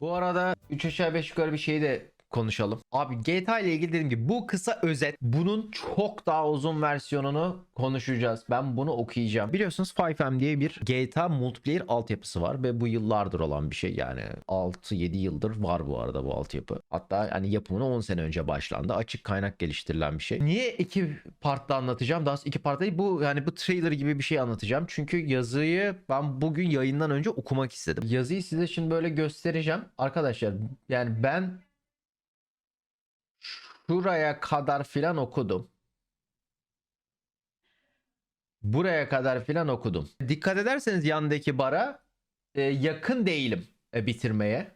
Bu arada 3 aşağı 5 yukarı bir şey de konuşalım. Abi GTA ile ilgili dediğim gibi bu kısa özet. Bunun çok daha uzun versiyonunu konuşacağız. Ben bunu okuyacağım. Biliyorsunuz 5M diye bir GTA multiplayer altyapısı var ve bu yıllardır olan bir şey yani 6-7 yıldır var bu arada bu altyapı. Hatta hani yapımına 10 sene önce başlandı. Açık kaynak geliştirilen bir şey. Niye iki partta anlatacağım? Daha iki part değil. Bu yani bu trailer gibi bir şey anlatacağım. Çünkü yazıyı ben bugün yayından önce okumak istedim. Yazıyı size şimdi böyle göstereceğim. Arkadaşlar yani ben şuraya kadar filan okudum. Buraya kadar filan okudum. Dikkat ederseniz yandaki bara e, yakın değilim e, bitirmeye.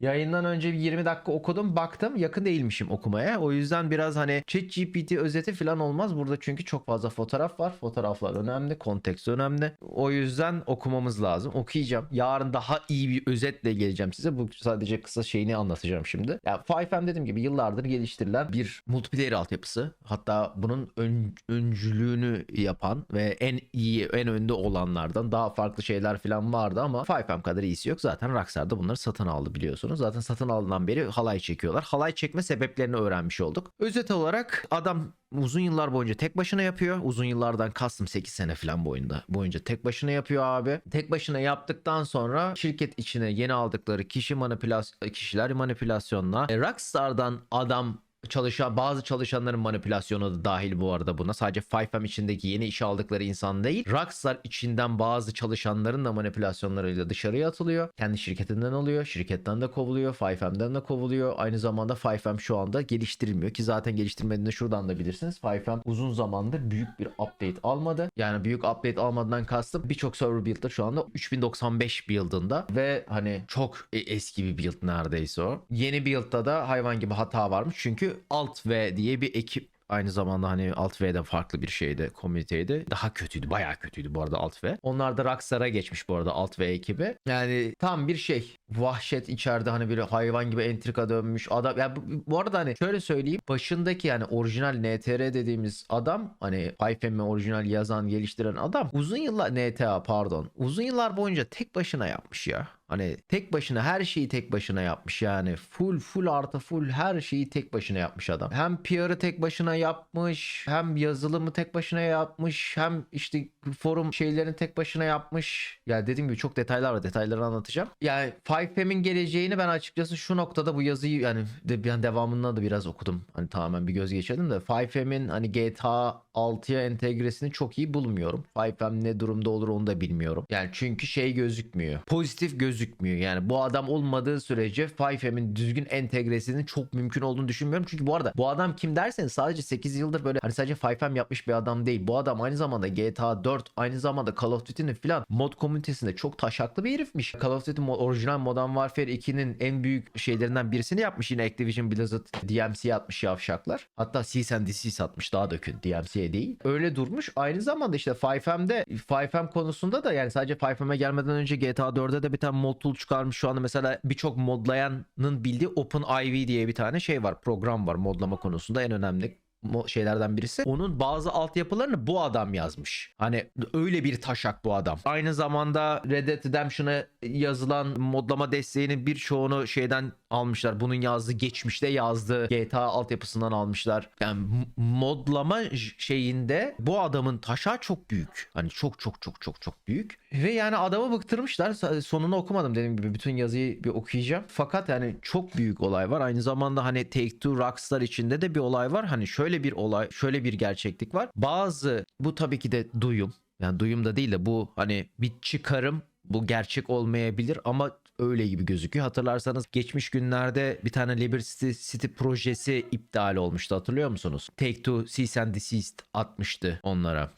Yayından önce bir 20 dakika okudum baktım yakın değilmişim okumaya. O yüzden biraz hani ChatGPT özeti falan olmaz burada çünkü çok fazla fotoğraf var. Fotoğraflar önemli, konteks önemli. O yüzden okumamız lazım. Okuyacağım. Yarın daha iyi bir özetle geleceğim size. Bu sadece kısa şeyini anlatacağım şimdi. Ya 5M dediğim gibi yıllardır geliştirilen bir multiplayer altyapısı. Hatta bunun ön- öncülüğünü yapan ve en iyi, en önde olanlardan daha farklı şeyler falan vardı ama 5M kadar iyisi yok. Zaten Rockstar da bunları satın aldı biliyorsunuz. Zaten satın alınan beri halay çekiyorlar. Halay çekme sebeplerini öğrenmiş olduk. Özet olarak adam uzun yıllar boyunca tek başına yapıyor. Uzun yıllardan kastım 8 sene falan boyunda. Boyunca tek başına yapıyor abi. Tek başına yaptıktan sonra şirket içine yeni aldıkları kişi manipülasyon kişiler manipülasyonla e, Rockstar'dan adam çalışan bazı çalışanların manipülasyonu da dahil bu arada buna. Sadece 5M içindeki yeni işe aldıkları insan değil. Rockstar içinden bazı çalışanların da manipülasyonlarıyla dışarıya atılıyor. Kendi şirketinden alıyor. Şirketten de kovuluyor. 5M'den de kovuluyor. Aynı zamanda 5M şu anda geliştirilmiyor ki zaten geliştirmediğini şuradan da bilirsiniz. 5M uzun zamandır büyük bir update almadı. Yani büyük update almadan kastım birçok server build'da şu anda 3095 build'ında ve hani çok e- eski bir build neredeyse o. Yeni build'da da hayvan gibi hata varmış çünkü Alt V diye bir ekip Aynı zamanda hani Alt V'de farklı bir şeydi, komüniteydi. Daha kötüydü, bayağı kötüydü bu arada Alt V. Onlar da Rockstar'a geçmiş bu arada Alt V ekibi. Yani tam bir şey. Vahşet içeride hani bir hayvan gibi entrika dönmüş adam. Ya bu, bu arada hani şöyle söyleyeyim. Başındaki yani orijinal NTR dediğimiz adam hani 5M'i orijinal yazan, geliştiren adam uzun yıllar NTA pardon. Uzun yıllar boyunca tek başına yapmış ya. Hani tek başına her şeyi tek başına yapmış yani. Full full artı full her şeyi tek başına yapmış adam. Hem PR'ı tek başına yapmış, hem yazılımı tek başına yapmış, hem işte forum şeylerini tek başına yapmış. Ya dediğim gibi çok detaylar var. Detayları anlatacağım. Yani 5M'in geleceğini ben açıkçası şu noktada bu yazıyı yani de, ben devamında da biraz okudum. Hani tamamen bir göz geçirdim de 5M'in hani GTA 6'ya entegresini çok iyi bulmuyorum. 5M ne durumda olur onu da bilmiyorum. Yani çünkü şey gözükmüyor. Pozitif gözükmüyor. Yani bu adam olmadığı sürece 5M'in düzgün entegresinin çok mümkün olduğunu düşünmüyorum. Çünkü bu arada bu adam kim derseniz sadece 8 yıldır böyle hani sadece 5M yapmış bir adam değil. Bu adam aynı zamanda GTA 4 aynı zamanda Call of Duty'nin filan mod komünitesinde çok taşaklı bir herifmiş. Call of Duty mo- orijinal Modern Warfare 2'nin en büyük şeylerinden birisini yapmış. Yine Activision Blizzard DMC'ye atmış yavşaklar. Hatta Cease and Desist atmış daha dökün DMC'ye değil. Öyle durmuş. Aynı zamanda işte 5M'de 5M konusunda da yani sadece 5M'e gelmeden önce GTA 4'e de bir tane mod tool çıkarmış. Şu anda mesela birçok modlayanın bildiği OpenIV diye bir tane şey var. Program var modlama konusunda en önemli şeylerden birisi. Onun bazı altyapılarını bu adam yazmış. Hani öyle bir taşak bu adam. Aynı zamanda Red Dead Redemption'a yazılan modlama desteğinin birçoğunu şeyden almışlar. Bunun yazdığı geçmişte yazdığı GTA altyapısından almışlar. Yani modlama şeyinde bu adamın taşağı çok büyük. Hani çok çok çok çok çok büyük. Ve yani adamı bıktırmışlar. Sonunu okumadım dediğim gibi. Bütün yazıyı bir okuyacağım. Fakat yani çok büyük olay var. Aynı zamanda hani Take-Two Rockstar içinde de bir olay var. Hani şöyle bir olay, şöyle bir gerçeklik var. Bazı bu tabii ki de duyum. Yani duyum da değil de bu hani bir çıkarım bu gerçek olmayabilir ama öyle gibi gözüküyor. Hatırlarsanız geçmiş günlerde bir tane Liberty City projesi iptal olmuştu hatırlıyor musunuz? Take-Two Cease and Desist atmıştı onlara.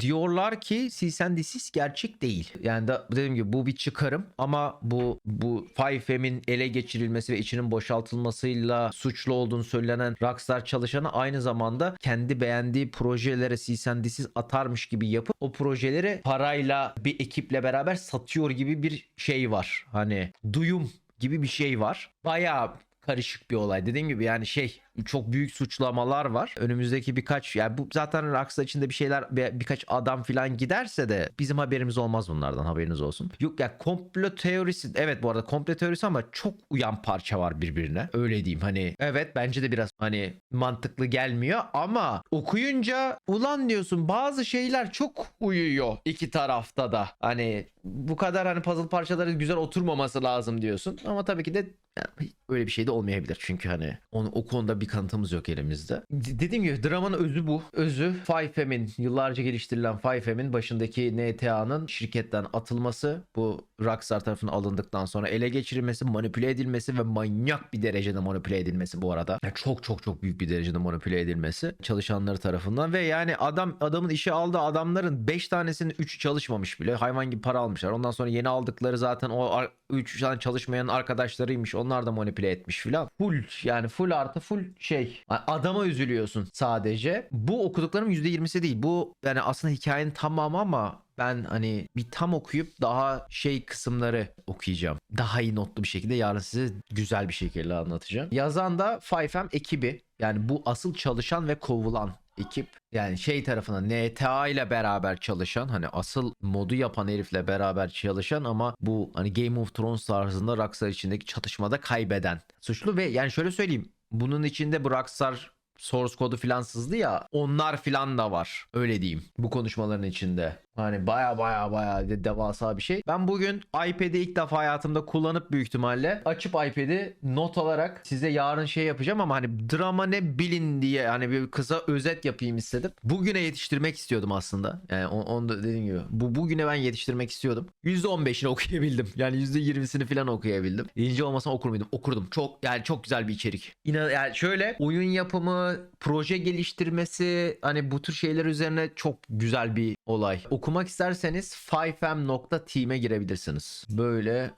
Diyorlar ki Cease and Desist gerçek değil. Yani da dediğim gibi bu bir çıkarım ama bu bu 5M'in ele geçirilmesi ve içinin boşaltılmasıyla suçlu olduğunu söylenen Rockstar çalışanı aynı zamanda kendi beğendiği projelere Cease and Desist atarmış gibi yapıp o projeleri parayla bir ekiple beraber satıyor gibi bir şey var. Hani duyum gibi bir şey var. Bayağı karışık bir olay. Dediğim gibi yani şey çok büyük suçlamalar var. Önümüzdeki birkaç yani bu zaten Rockstar içinde bir şeyler bir- birkaç adam falan giderse de bizim haberimiz olmaz bunlardan haberiniz olsun. Yok ya komplo teorisi evet bu arada komplo teorisi ama çok uyan parça var birbirine. Öyle diyeyim hani evet bence de biraz hani mantıklı gelmiyor ama okuyunca ulan diyorsun bazı şeyler çok uyuyor iki tarafta da. Hani bu kadar hani puzzle parçaları güzel oturmaması lazım diyorsun. Ama tabii ki de yani öyle bir şey de olmayabilir. Çünkü hani onu, o konuda kanıtımız yok elimizde. Dediğim gibi dramanın özü bu. Özü 5M'in yıllarca geliştirilen 5M'in başındaki NTA'nın şirketten atılması. Bu Rockstar tarafından alındıktan sonra ele geçirilmesi, manipüle edilmesi ve manyak bir derecede manipüle edilmesi bu arada. Yani çok çok çok büyük bir derecede manipüle edilmesi çalışanları tarafından ve yani adam adamın işe aldığı adamların 5 tanesinin 3'ü çalışmamış bile. Hayvan gibi para almışlar. Ondan sonra yeni aldıkları zaten o 3 tane çalışmayan arkadaşlarıymış. Onlar da manipüle etmiş filan. Full yani full artı full şey. Adama üzülüyorsun sadece. Bu okuduklarım %20'si değil. Bu yani aslında hikayenin tamamı ama ben hani bir tam okuyup daha şey kısımları okuyacağım. Daha iyi notlu bir şekilde yarın size güzel bir şekilde anlatacağım. Yazan da 5M ekibi. Yani bu asıl çalışan ve kovulan ekip yani şey tarafına NTA ile beraber çalışan hani asıl modu yapan herifle beraber çalışan ama bu hani Game of Thrones tarzında Rockstar içindeki çatışmada kaybeden suçlu ve yani şöyle söyleyeyim bunun içinde bu Rockstar source kodu filan sızdı ya onlar filan da var. Öyle diyeyim bu konuşmaların içinde hani baya baya baya de- devasa bir şey. Ben bugün iPad'i ilk defa hayatımda kullanıp büyük ihtimalle açıp iPad'i not alarak size yarın şey yapacağım ama hani drama ne bilin diye hani bir kısa özet yapayım istedim. Bugüne yetiştirmek istiyordum aslında. Yani on- onu da dediğim gibi bu bugüne ben yetiştirmek istiyordum. %15'ini okuyabildim. Yani %20'sini filan okuyabildim. İnce olmasa okur muydum? Okurdum. Çok yani çok güzel bir içerik. İnan yani şöyle oyun yapımı proje geliştirmesi hani bu tür şeyler üzerine çok güzel bir olay. Okumak isterseniz 5m.team'e girebilirsiniz. Böyle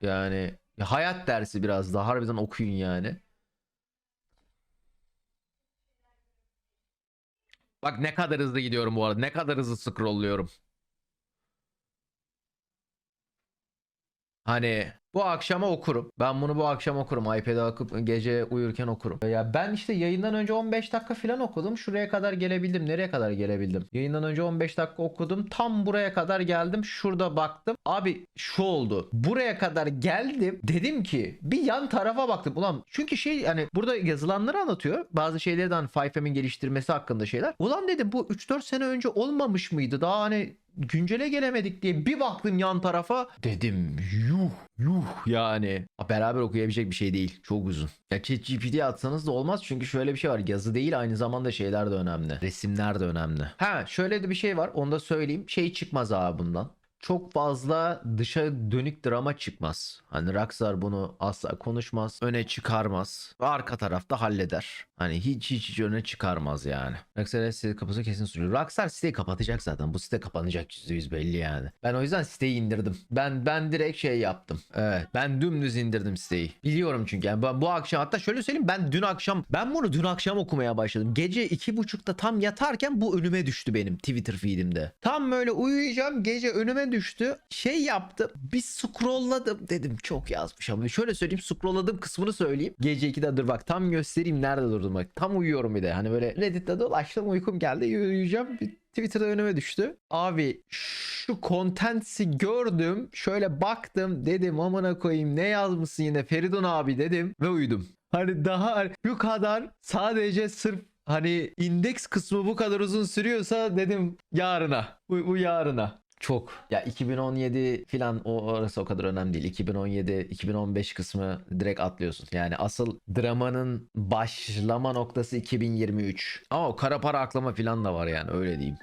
yani ya hayat dersi biraz daha harbiden okuyun yani. Bak ne kadar hızlı gidiyorum bu arada. Ne kadar hızlı scrollluyorum. Hani bu akşama okurum. Ben bunu bu akşam okurum. iPad'e akıp gece uyurken okurum. Ya ben işte yayından önce 15 dakika falan okudum. Şuraya kadar gelebildim. Nereye kadar gelebildim? Yayından önce 15 dakika okudum. Tam buraya kadar geldim. Şurada baktım. Abi şu oldu. Buraya kadar geldim. Dedim ki bir yan tarafa baktım. Ulan çünkü şey hani burada yazılanları anlatıyor. Bazı şeyleri de hani 5M'in geliştirmesi hakkında şeyler. Ulan dedim bu 3-4 sene önce olmamış mıydı? Daha hani güncele gelemedik diye bir baktım yan tarafa dedim yuh yuh yani. Beraber okuyabilecek bir şey değil çok uzun. Ya ChatGPT'ye atsanız da olmaz çünkü şöyle bir şey var yazı değil aynı zamanda şeyler de önemli resimler de önemli. Ha şöyle de bir şey var onu da söyleyeyim. Şey çıkmaz abi bundan çok fazla dışa dönük drama çıkmaz. Hani Rockstar bunu asla konuşmaz, öne çıkarmaz. Ve arka tarafta halleder. Hani hiç hiç hiç öne çıkarmaz yani. Rockstar siteyi kapatsa kesin suçlu. Rockstar siteyi kapatacak zaten. Bu site kapanacak %100 belli yani. Ben o yüzden siteyi indirdim. Ben ben direkt şey yaptım. Evet. Ben dümdüz indirdim siteyi. Biliyorum çünkü. Yani ben bu akşam hatta şöyle söyleyeyim ben dün akşam ben bunu dün akşam okumaya başladım. Gece iki buçukta tam yatarken bu önüme düştü benim Twitter feedimde. Tam böyle uyuyacağım gece önüme düştü. Şey yaptım. Bir scrolladım dedim çok yazmış ama şöyle söyleyeyim scrolladığım kısmını söyleyeyim. Gece 2'de dur bak tam göstereyim nerede durdum bak. Tam uyuyorum bir de. Hani böyle Reddit'te dolaştım uykum geldi uyuyacağım. Bir Twitter'da önüme düştü. Abi şu contentsi gördüm. Şöyle baktım dedim amına koyayım ne yazmışsın yine Feridun abi dedim ve uyudum. Hani daha bu kadar sadece sırf hani indeks kısmı bu kadar uzun sürüyorsa dedim yarına. Bu, bu yarına. Çok. Ya 2017 filan o orası o kadar önemli değil. 2017 2015 kısmı direkt atlıyorsun. Yani asıl dramanın başlama noktası 2023. Ama o kara para aklama filan da var yani öyle diyeyim.